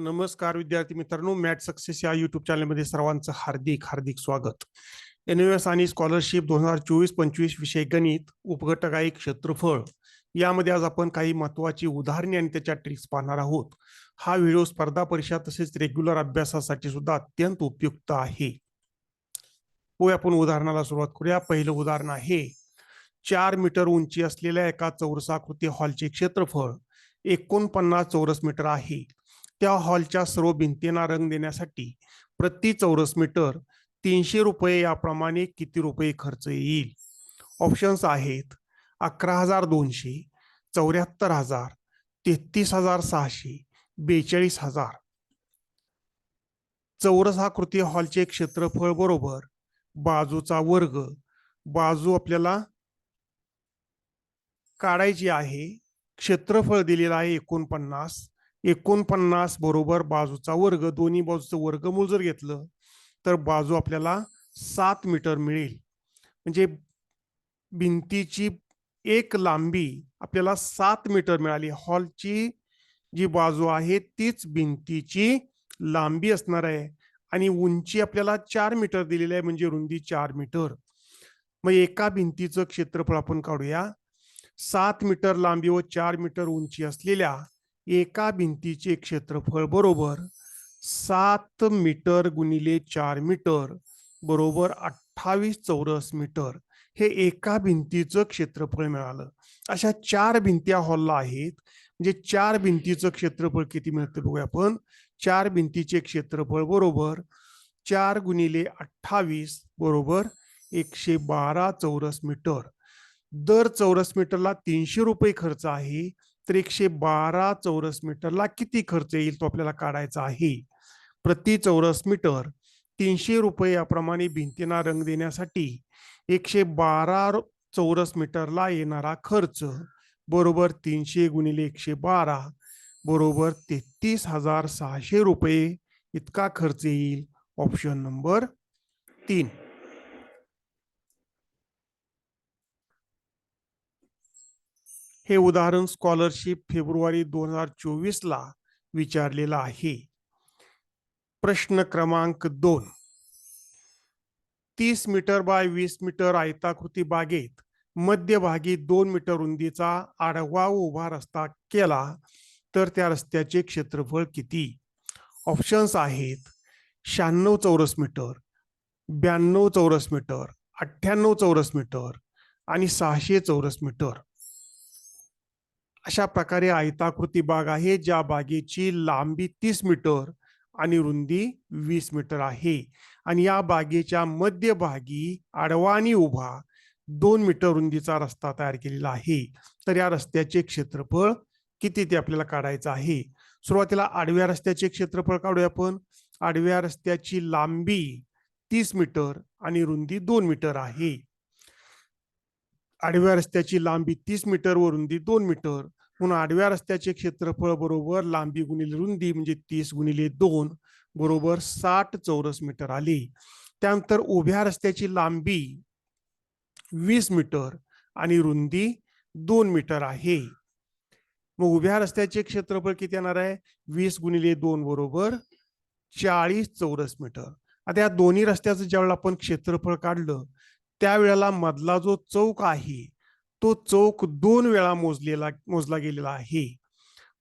नमस्कार विद्यार्थी मित्रांनो मॅट सक्सेस या युट्यूब चॅनलमध्ये सर्वांचं हार्दिक हार्दिक स्वागत. एन एस आणि स्कॉलरशिप दोन हजार चोवीस पंचवीस विषय गणित उपघटकाई क्षेत्रफळ यामध्ये आज आपण काही महत्वाची उदाहरणे आणि त्याच्या ट्रिक्स पाहणार आहोत. हा व्हिडिओ स्पर्धा परीक्षा तसेच रेग्युलर अभ्यासासाठी सुद्धा अत्यंत उपयुक्त आहे. होय आपण उदाहरणाला सुरुवात करूया. पहिलं उदाहरण आहे चार मीटर उंची असलेल्या एका चौरसाकृती हॉलचे क्षेत्रफळ एकोणपन्नास चौरस मीटर आहे. त्या हॉलच्या सर्व भिंतींना रंग देण्यासाठी प्रति चौरस मीटर तीनशे रुपये याप्रमाणे किती रुपये खर्च येईल? ऑप्शन्स आहेत अकरा हजार दोनशे चौऱ्याहत्तर हजार तेहतीस हजार सहाशे बेचाळीस हजार. चौरसाकृती हॉलचे क्षेत्रफळ बरोबर बाजूचा वर्ग बाजू आपल्याला काढायची आहे क्षेत्रफळ दिलेलं आहे एकोणपन्नास एकोणपन्नास बरोबर बाजूचा वर्ग दोन्ही बाजूचं वर्गमूळ जर घेतलं तर बाजू आपल्याला सात मीटर मिळेल. म्हणजे भिंतीची एक लांबी आपल्याला सात मीटर मिळाली. हॉलची जी बाजू आहे तीच भिंतीची लांबी असणार आहे. आणि उंची आपल्याला चार मीटर दिलेली आहे म्हणजे रुंदी चार मीटर. मग एका भिंतीचं क्षेत्रफळ आपण काढूया. सात मीटर लांबी व चार मीटर उंची असलेल्या एका भिंतीचे क्षेत्रफळ बरोबर सात मीटर गुणिले चार मीटर बरोबर अठ्ठावीस चौरस मीटर हे एका भिंतीचं क्षेत्रफळ मिळालं. अशा चार भिंत्या हॉलला आहेत. म्हणजे चार भिंतीचं क्षेत्रफळ किती मिळतं बघूया आपण. चार भिंतीचे क्षेत्रफळ बरोबर चार गुणिले अठ्ठावीस बरोबर एकशे बारा चौरस मीटर. दर चौरस मीटरला तीनशे रुपये खर्च आहे. तर एकशे बारा चौरस मीटरला किती खर्च येईल तो आपल्याला काढायचा आहे? प्रति चौरस मीटर तीनशे रुपये याप्रमाणे भिंतींना रंग देण्यासाठी एकशे बारा चौरस मीटरला येणारा खर्च बरोबर तीनशे गुणिले एकशे बारा बरोबर तेहतीस हजार सहाशे रुपये इतका खर्च येईल. ऑप्शन नंबर तीन. हे उदाहरण स्कॉलरशिप फेब्रुवारी दोन हजार चोवीसला विचारलेलं आहे. प्रश्न क्रमांक दोन. तीस मीटर बाय वीस मीटर आयताकृती बागेत मध्यभागी दोन मीटर रुंदीचा आडवा उभा रस्ता केला तर त्या रस्त्याचे क्षेत्रफळ किती? ऑप्शन्स आहेत शहाण्णव चौरस मीटर ब्याण्णव चौरस मीटर अठ्ठ्याण्णव चौरस मीटर आणि सहाशे चौरस मीटर. अशा प्रकारे आयताकृती बाग आहे ज्या बागेची लांबी तीस मीटर आणि रुंदी वीस मीटर आहे. आणि या बागेच्या मध्यभागी आडवा आणि उभा दोन मीटर रुंदीचा रस्ता तयार केलेला आहे. तर या रस्त्याचे क्षेत्रफळ किती ते आपल्याला काढायचं आहे? सुरुवातीला आडव्या रस्त्याचे क्षेत्रफळ काढूया आपण. आडव्या रस्त्याची लांबी तीस मीटर आणि रुंदी दोन मीटर आहे. आडव्या रस्त्याची लांबी तीस मीटर व रुंदी दोन मीटर. म्हणून आडव्या रस्त्याचे क्षेत्रफळ बरोबर लांबी गुणिले रुंदी म्हणजे तीस गुणिले दोन बरोबर साठ चौरस मीटर आली. त्यानंतर उभ्या रस्त्याची लांबी वीस मीटर आणि रुंदी दोन मीटर आहे. मग उभ्या रस्त्याचे क्षेत्रफळ किती येणार आहे? वीस गुणिले दोन बरोबर चाळीस चौरस मीटर. आता या दोन्ही रस्त्याचं ज्यावेळेला आपण क्षेत्रफळ काढलं त्यावेळेला मधला जो चौक आहे तो चौक दोन वेळा मोजलेला मोजला गेलेला आहे.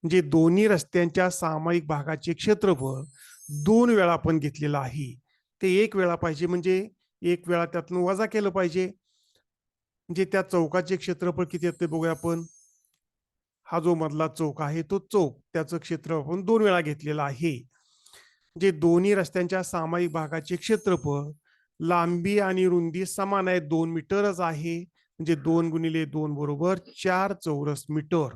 म्हणजे दोन्ही रस्त्यांच्या सामायिक भागाचे क्षेत्रफळ दोन वेळा आपण घेतलेलं आहे. ते एक वेळा पाहिजे म्हणजे एक वेळा त्यातून वजा केलं पाहिजे. म्हणजे त्या चौकाचे क्षेत्रफळ किती येते बघूया आपण. हा जो मधला चौक आहे तो चौक त्याचं क्षेत्र आपण दोन वेळा घेतलेला आहे. जे दोन्ही रस्त्यांच्या सामायिक भागाचे क्षेत्रफळ लांबी आणि रुंदी समान आहे दोन मीटरच आहे. म्हणजे दोन गुणिले दोन बरोबर चार चौरस मीटर.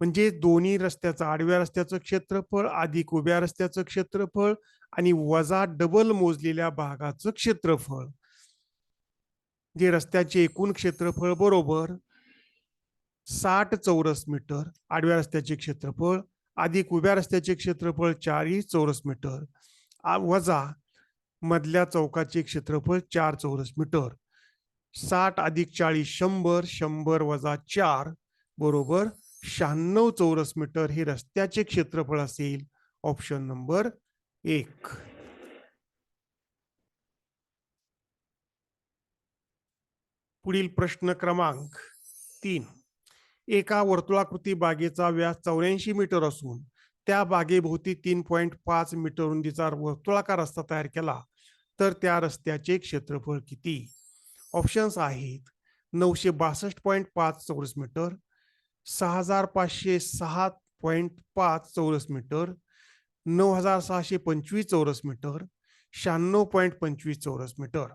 म्हणजे दोन्ही रस्त्याचं आडव्या रस्त्याचं क्षेत्रफळ अधिक उभ्या रस्त्याचं क्षेत्रफळ आणि वजा डबल मोजलेल्या भागाचं क्षेत्रफळ. जे रस्त्याचे एकूण क्षेत्रफळ बरोबर साठ चौरस मीटर आडव्या रस्त्याचे क्षेत्रफळ अधिक उभ्या रस्त्याचे क्षेत्रफळ चाळीस चौरस मीटर. वजा मधल्या चौकाचे क्षेत्रफळ चार चौरस मीटर. साठ अधिक चाळीस शंभर शंभर वजा चार बरोबर शहाण्णव चौरस मीटर हे रस्त्याचे क्षेत्रफळ असेल. ऑप्शन नंबर एक. पुढील प्रश्न क्रमांक तीन. एका वर्तुळाकृती बागेचा व्यास चौऱ्याऐंशी मीटर असून त्या बागेभोवती तीन पॉईंट पाच मीटर रुंदीचा वर्तुळाकार रस्ता तयार केला तर त्या रस्त्याचे क्षेत्रफळ किती? ऑप्शन्स आहेत. नऊशे बासष्ट पॉईंट पाच चौरस मीटर सहा हजार पाचशे सहा पॉईंट पाच चौरस मीटर नऊ हजार सहाशे पंचवीस चौरस मीटर शहाण्णव पॉईंट पंचवीस चौरस मीटर.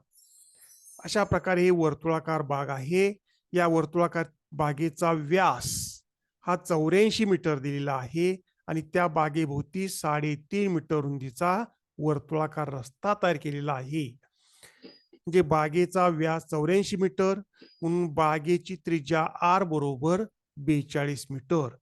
अशा प्रकारे हे वर्तुळाकार बाग आहे. या वर्तुळाकार बागेचा व्यास हा चौऱ्याऐंशी मीटर दिलेला आहे आणि त्या बागेभोवती साडेतीन मीटर रुंदीचा वर्तुळाकार रस्ता तयार केलेला आहे. म्हणजे बागेचा व्यास चौऱ्याऐंशी मीटर म्हणून बागेची त्रिज्या आर बरोबर बेचाळीस मीटर.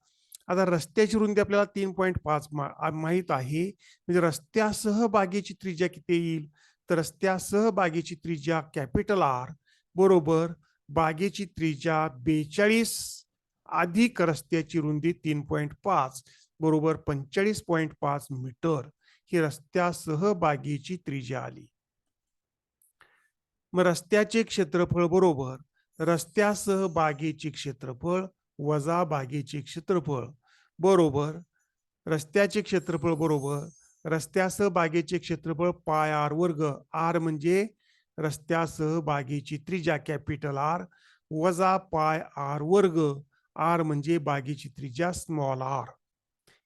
आता रस्त्याची रुंदी आपल्याला तीन पॉईंट पाच माहीत आहे. म्हणजे रस्त्यासह बागेची त्रिज्या किती येईल? तर रस्त्यासह बागेची त्रिज्या कॅपिटल आर बरोबर बागेची त्रिज्या बेचाळीस अधिक रस्त्याची रुंदी तीन पॉईंट पाच बरोबर पंचेचाळीस पॉईंट पाच मीटर. ही रस्त्यासह बागेची त्रिज्या आली. मग रस्त्याचे क्षेत्रफळ बरोबर. रस्त्यासह बागेचे क्षेत्रफळ वजा बागेचे क्षेत्रफळ. बरोबर. रस्त्याचे क्षेत्रफळ बरोबर. रस्त्यासह बागेचे क्षेत्रफळ पाय आर वर्ग. आर म्हणजे रस्त्यासह बागेची त्रिज्या कॅपिटल आर वजा पाय आर वर्ग. आर म्हणजे बागेची त्रिज्या स्मॉल आर.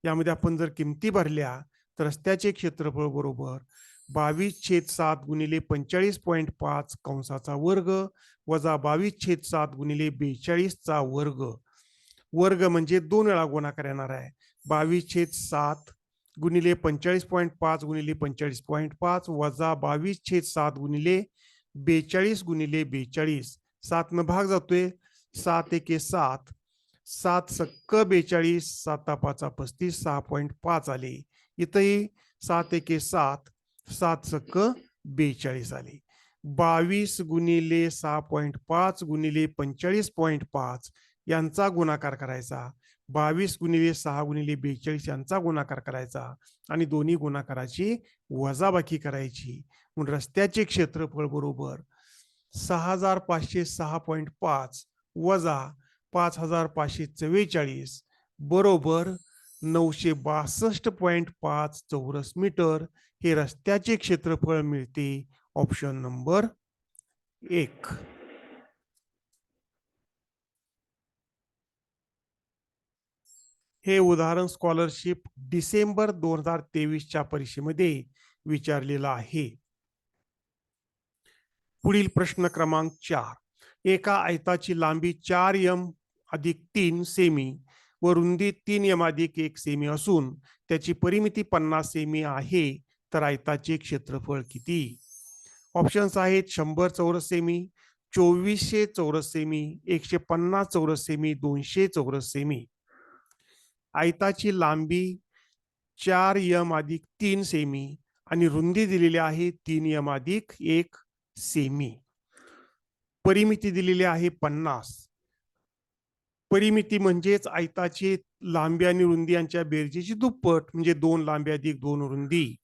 यामध्ये आपण जर किमती भरल्या तर रस्त्याचे क्षेत्रफळ बरोबर बावीस छेद सात गुणिले पंचेचाळीस पॉईंट पाच कंसाचा वर्ग वजा बावीस छेद सात गुणिले बेचाळीसचा वर्ग. वर्ग म्हणजे दोन वेळा गुणाकार येणार आहे. बावीस छेद सात गुणिले पंचेचाळीस पॉईंट पाच गुणिले पंचेचाळीस पॉईंट पाच वजा बावीस छेद सात गुणिले बेचाळीस गुणिले बेचाळीस. सात न भाग जातोय. सात एके सात. सात सक्क बेचाळीस. साता पाचा पस्तीस. सहा पॉईंट पाच आले. इथंही सात एके सात. सात सक्क बेचाळीस आले. बावीस गुणिले सहा पॉईंट पाच गुणिले पंचेचाळीस पॉईंट पाच यांचा गुणाकार करायचा. बावीस गुणिले सहा गुणिले बेचाळीस यांचा गुणाकार करायचा. आणि दोन्ही गुणाकाराची वजाबाकी करायची. म्हणून रस्त्याचे क्षेत्रफळ बरोबर सहा हजार पाचशे सहा पॉईंट पाच वजा पाच हजार पाचशे चव्वेचाळीस बरोबर नऊशे बासष्ट पॉईंट पाच चौरस मीटर हे रस्त्याचे क्षेत्रफळ मिळते. ऑप्शन नंबर एक. हे उदाहरण स्कॉलरशिप डिसेंबर दोन हजार तेवीसच्या परीक्षेमध्ये विचारलेलं आहे. पुढील प्रश्न क्रमांक चार. एका आयताची लांबी चार यम अधिक तीन सेमी व रुंदी तीन यम अधिक एक सेमी असून त्याची परिमिती पन्नास सेमी आहे. तर आयताचे क्षेत्रफळ किती? ऑप्शन्स आहेत शंभर चौरस सेमी चोवीसशे चौरस सेमी एकशे पन्नास चौरस सेमी दोनशे चौरस सेमी आयताची लांबी चार यम अधिक तीन सेमी आणि रुंदी दिलेली आहे तीन यम अधिक एक सेमी परिमिती दिलेली आहे पन्नास. परिमिती म्हणजेच आयताची लांबी आणि रुंदी यांच्या बेरजेची दुप्पट म्हणजे दोन लांबी अधिक दोन रुंदी.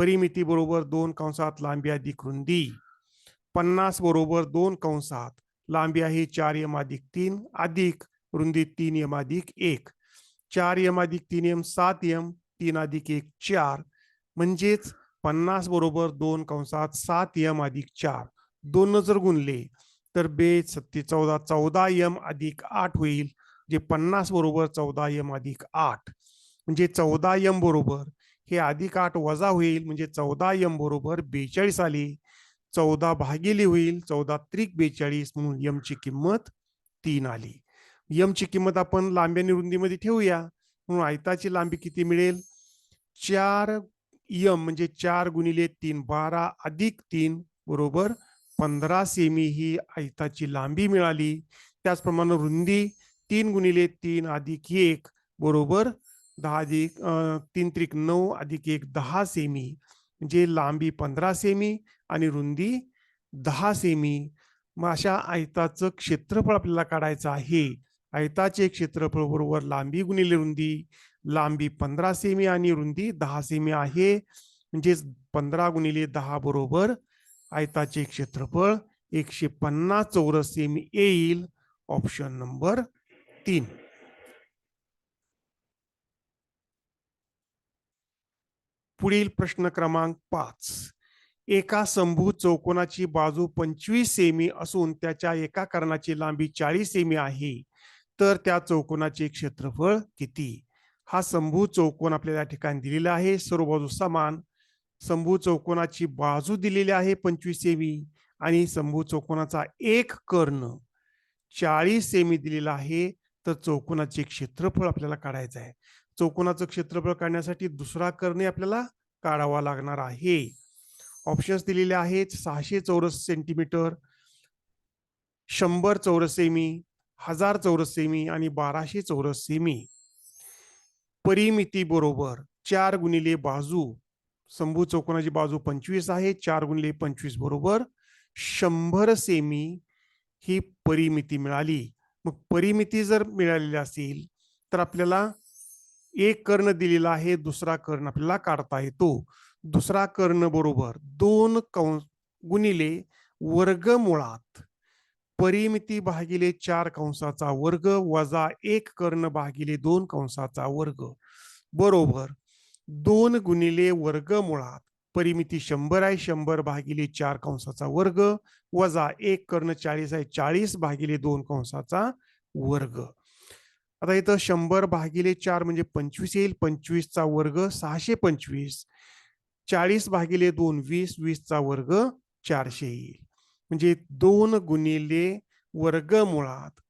परिमिती बरोबर दोन कंसात लांबी अधिक रुंदी. पन्नास बरोबर दोन कंसात लांबी आहे चार यम अधिक तीन अधिक रुंदी तीन यम अधिक एक. चार यम अधिक तीन यम सात यम तीन अधिक एक चार. म्हणजेच पन्नास बरोबर दोन कंसात सात यम अधिक चार. दोन जर गुणले तर बे सत्ते चौदा चौदा यम अधिक आठ होईल जे पन्नास बरोबर चौदा यम अधिक आठ. म्हणजे चौदा यम बरोबर हे अधिक आठ वजा होईल म्हणजे चौदा यम बरोबर बेचाळीस आली. चौदा भागिले होईल चौदा त्रिक बेचाळीस म्हणून यमची किंमत तीन आली. यमची किंमत आपण लांब्याने रुंदीमध्ये ठेवूया. म्हणून आयताची लांबी किती मिळेल? चार यम म्हणजे चार गुणिले तीन बारा अधिक तीन बरोबर पंधरा सेमी ही आयताची लांबी मिळाली. त्याचप्रमाणे रुंदी तीन गुणिले तीन अधिक एक बरोबर दहा अधिक तीन त्रिक नऊ अधिक एक दहा सेमी. म्हणजे लांबी पंधरा सेमी आणि रुंदी दहा सेमी. मग अशा आयताचं क्षेत्रफळ आपल्याला काढायचं आहे. आयताचे क्षेत्रफळ बरोबर लांबी गुणिले रुंदी. लांबी पंधरा सेमी आणि रुंदी दहा सेमी आहे. म्हणजेच पंधरा गुणिले दहा बरोबर आयताचे क्षेत्रफळ एकशे पन्नास चौरस सेमी येईल. ऑप्शन नंबर तीन. पुढील प्रश्न क्रमांक पाच. एका संभू चौकोनाची बाजू पंचवीस सेमी असून त्याच्या एका कर्णाची लांबी चाळीस सेमी आहे. तर त्या चौकोनाचे क्षेत्रफळ किती? हा संभू चौकोन आपल्याला या ठिकाणी दिलेला आहे. सर्व बाजू समान. संभू चौकोनाची बाजू दिलेली आहे पंचवीस सेमी आणि संभू चौकोनाचा एक कर्ण चाळीस सेमी दिलेला आहे. तर चौकोनाचे क्षेत्रफळ आपल्याला काढायचं आहे. चौकोनाचं क्षेत्रफळ काढण्यासाठी दुसरा करणे आपल्याला काढावा लागणार आहे. ऑप्शन्स दिलेले आहेत सहाशे चौरस सेंटीमीटर शंभर चौरस सेमी हजार चौरस सेमी आणि बाराशे चौरस सेमी परिमिती बरोबर चार गुणिले बाजू शंभू चौकोनाची बाजू पंचवीस आहे चार गुणिले पंचवीस बरोबर शंभर सेमी ही परिमिती मिळाली. मग परिमिती जर मिळालेली असेल तर आपल्याला एक कर्ण दिलेला आहे दुसरा कर्ण आपल्याला काढता येतो. दुसरा कर्ण बरोबर दोन कंस गुणिले वर्गमुळात परिमिती भागिले चार कंसाचा वर्ग वजा एक कर्ण भागिले दोन कंसाचा वर्ग. बरोबर दोन गुणिले वर्ग मुळात परिमिती शंभर आहे शंभर भागिले चार कंसाचा वर्ग वजा एक कर्ण चाळीस आहे चाळीस भागिले दोन कंसाचा वर्ग. आता इथं शंभर भागिले चार म्हणजे पंचवीस येईल. पंचवीसचा वर्ग सहाशे पंचवीस. चाळीस भागिले दोन वीस वीसचा वर्ग चारशे येईल. म्हणजे दोन गुणिले वर्ग मुळात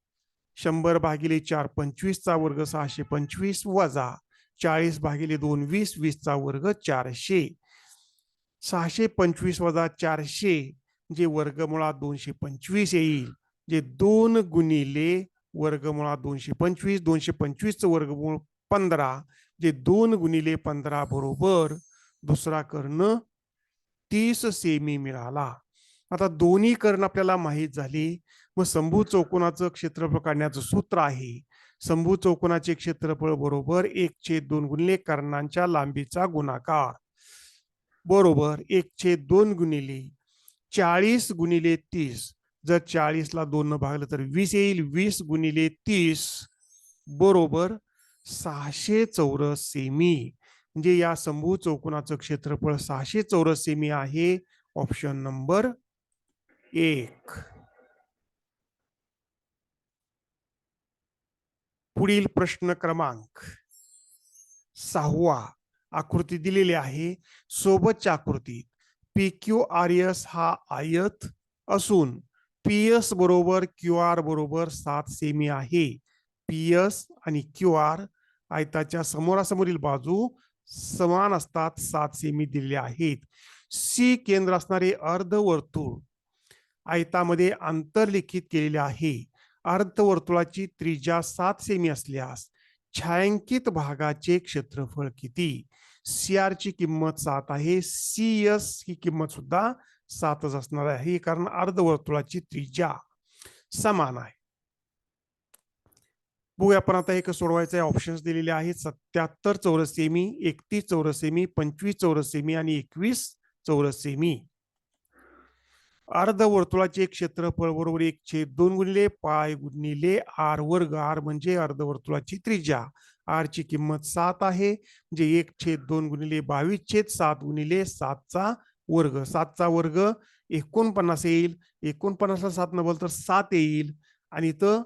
शंभर भागिले चार पंचवीसचा वर्ग सहाशे पंचवीस वजा चाळीस भागिले दोन वीस वीसचा वर्ग चारशे. सहाशे पंचवीस वजा चारशे जे वर्गमुळात दोनशे पंचवीस येईल. जे दोन गुणिले वर्गमुळा दोनशे पंचवीस दोनशे पंचवीसचं वर्गमूळ पंधरा जे दोन गुणिले पंधरा बरोबर दुसरा कर्ण तीस सेमी मिळाला. आता दोन्ही कर्ण आपल्याला माहीत झाली. मग शंभू चौकोनाचं क्षेत्रफळ काढण्याचं सूत्र आहे. शंभू चौकोनाचे क्षेत्रफळ बरोबर एक छेद दोन गुणिले कर्णांच्या लांबीचा गुणाकार. बरोबर एक छेद दोन गुणिले चाळीस गुणिले तीस. जर चाळीसला दोन भागलं तर वीस येईल. वीस गुणिले तीस बरोबर सहाशे चौरस सेमी. म्हणजे या संभू चौकोनाचं क्षेत्रफळ सहाशे चौरस सेमी आहे. ऑप्शन नंबर एक. पुढील प्रश्न क्रमांक सहावा. आकृती दिलेली आहे. सोबतच्या आकृतीत पी क्यू आर एस हा आयत असून पी एस बरोबर क्यू आर बरोबर सात सेमी आहे. पी एस आणि क्यू आर आयताच्या समोरासमोरील बाजू समान असतात सात सेमी दिलेले आहेत. सी केंद्र असणारे अर्धवर्तुळ आयतामध्ये आंतरलिखित केलेले आहे. अर्धवर्तुळाची त्रिज्या सात सेमी असल्यास छायांकित भागाचे क्षेत्रफळ किती? सी आर ची किंमत सात आहे. सी एस ही किंमत सुद्धा सातच असणार आहे. हे कारण अर्धवर्तुळाची त्रिज्या समान आहे. बघूया आपण आता एक सोडवायचं आहे. ऑप्शन्स दिलेले आहेत. सत्याहत्तर चौरस सेमी एकतीस चौरस सेमी पंचवीस चौरस सेमी आणि एकवीस चौरस सेमी अर्धवर्तुळाचे क्षेत्रफळ बरोबर एक छेद दोन गुणिले पाय गुणिले आर वर्ग. आर म्हणजे अर्धवर्तुळाची त्रिज्या. आर ची किंमत सात आहे. म्हणजे एक छेद दोन गुणिले बावीस छेद सात गुणिले सातचा वर्ग. सातचा वर्ग एकोणपन्नास येईल. एकोणपन्नासला सात न बोल तर सात येईल. आणि इथं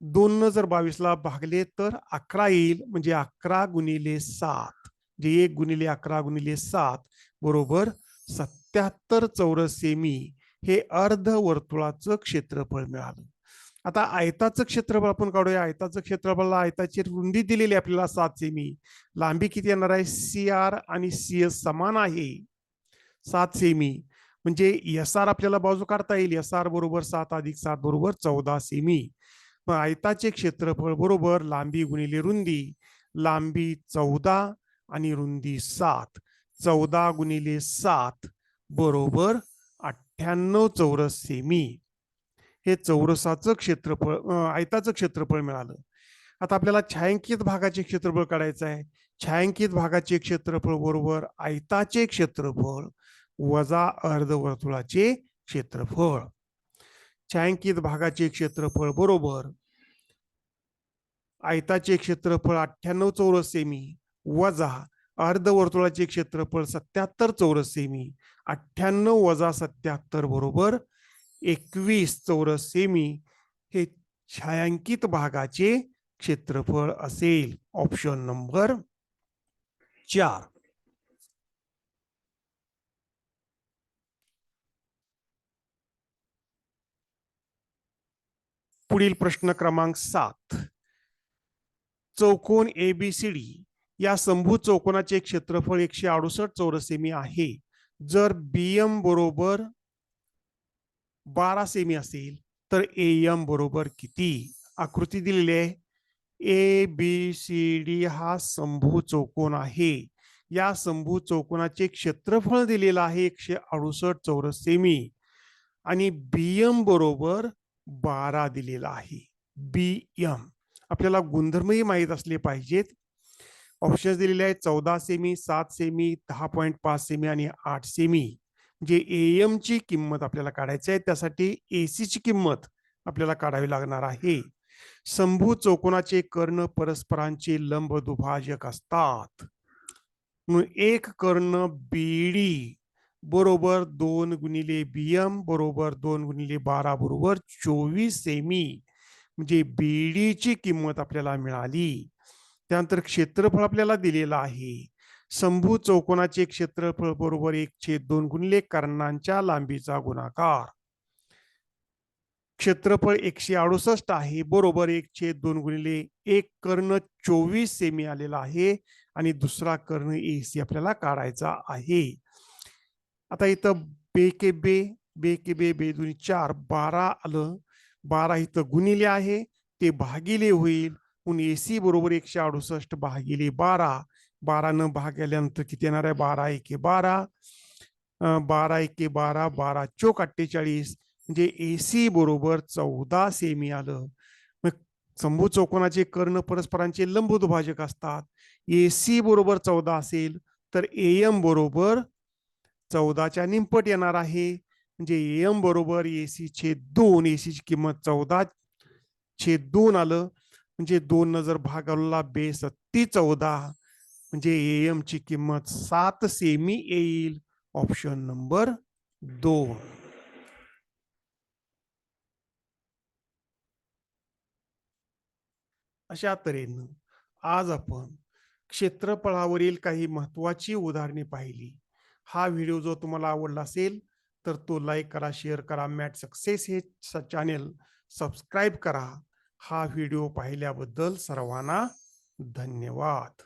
दोन जर बावीसला भागले तर अकरा येईल. म्हणजे अकरा गुणिले सात. जे एक गुणिले अकरा गुणिले सात बरोबर सत्याहत्तर चौरस सेमी हे अर्धवर्तुळाचं क्षेत्रफळ मिळालं. आता आयताचं क्षेत्रफळ आपण काढूया. आयताचं क्षेत्रफळाला आयताची रुंदी दिलेली आपल्याला सात सेमी. लांबी किती येणार आहे? सी आर आणि सी एस समान आहे. सात सेमी म्हणजे एस आर आपल्याला बाजू काढता येईल. एस आर बरोबर सात अधिक सात बरोबर चौदा सेमी मग आयताचे क्षेत्रफळ बरोबर लांबी गुणिले रुंदी. लांबी चौदा आणि रुंदी सात. चौदा गुणिले सात बरोबर अठ्ठ्याण्णव चौरस सेमी हे चौरसाचं क्षेत्रफळ आयताचं क्षेत्रफळ मिळालं. आता आपल्याला छायांकित भागाचे क्षेत्रफळ काढायचं आहे. छायांकित भागाचे क्षेत्रफळ बरोबर आयताचे क्षेत्रफळ वजा अर्धवर्तुळाचे क्षेत्रफळ. छायांकित भागाचे क्षेत्रफळ बरोबर. आयताचे क्षेत्रफळ अठ्ठ्याण्णव चौरस सेमी वजा अर्धवर्तुळाचे क्षेत्रफळ सत्याहत्तर चौरस सेमी अठ्ठ्याण्णव वजा सत्याहत्तर बरोबर एकवीस चौरस सेमी हे छायांकित भागाचे क्षेत्रफळ असेल. ऑप्शन नंबर चार. पुढील प्रश्न क्रमांक सात. चौकोन एबीसीडी या संभू चौकोनाचे क्षेत्रफळ एकशे अडुसष्ट चौरस सेमी आहे. जर बीएम बरोबर बारा सेमी असेल तर ए एम बरोबर किती? आकृती दिलेली आहे. ए बी सी डी हा संभू चौकोन आहे. या संभू चौकोनाचे क्षेत्रफळ दिलेलं आहे एकशे अडुसष्ट चौरस सेमी आणि बी एम बरोबर बारा दिलेला आहे. बी यम आपल्याला गुणधर्मही माहीत असले पाहिजेत. ऑप्शन दिलेले आहेत चौदा सेमी सात सेमी दहा पॉईंट पाच सेमी आणि आठ सेमी जे एम ची किंमत आपल्याला काढायची आहे त्यासाठी एसी ची किंमत आपल्याला काढावी लागणार आहे. शंभू चौकोनाचे कर्ण परस्परांचे लंब दुभाजक असतात. म्हणून एक कर्ण बीडी बरोबर दोन गुणिले बीएम बरोबर दोन गुणिले बारा बरोबर चोवीस सेमी म्हणजे बीडीची किंमत आपल्याला मिळाली. त्यानंतर क्षेत्रफळ आपल्याला दिलेलं आहे. शंभू चौकोनाचे क्षेत्रफळ बरोबर एक छेद दोन गुणिले कर्णांच्या लांबीचा गुणाकार. क्षेत्रफळ एकशे अडुसष्ट आहे बरोबर एक छेद दोन गुणिले एक कर्ण चोवीस सेमी आलेला आहे आणि दुसरा कर्ण एसी आपल्याला काढायचा आहे. आता इथं बे के बे बे के बे बे दोन्ही चार बारा आलं. बारा इथं गुणिले आहे ते भागिले होईल. म्हणून एसी बरोबर एकशे अडुसष्ट भागिले बारा. बारा न भागल्यानंतर किती येणार आहे? बारा एके बारा. बारा एके बारा बारा चोक अठ्ठेचाळीस. म्हणजे एसी बरोबर चौदा सेमी आलं. मग चौकोनाचे कर्ण परस्परांचे लंबुदुभाजक असतात. एसी बरोबर चौदा असेल तर एम बरोबर चौदाच्या निमपट येणार आहे. म्हणजे एम बरोबर एसी छेद दोन एसी ची किंमत चौदा छेद दोन आलं. म्हणजे दोन न जर भागाला बे चौदा. म्हणजे एम ची किंमत सात सेमी येईल. ऑप्शन नंबर दोन. अशा तऱ्हेनं आज आपण क्षेत्रफळावरील काही महत्वाची उदाहरणे पाहिली. हा व्हिडिओ जो तुम्हाला आवडला असेल तर तो लाईक करा शेअर करा मॅट सक्सेस हे चॅनेल सबस्क्राईब करा. हा व्हिडिओ पाहिल्याबद्दल सर्वांना धन्यवाद.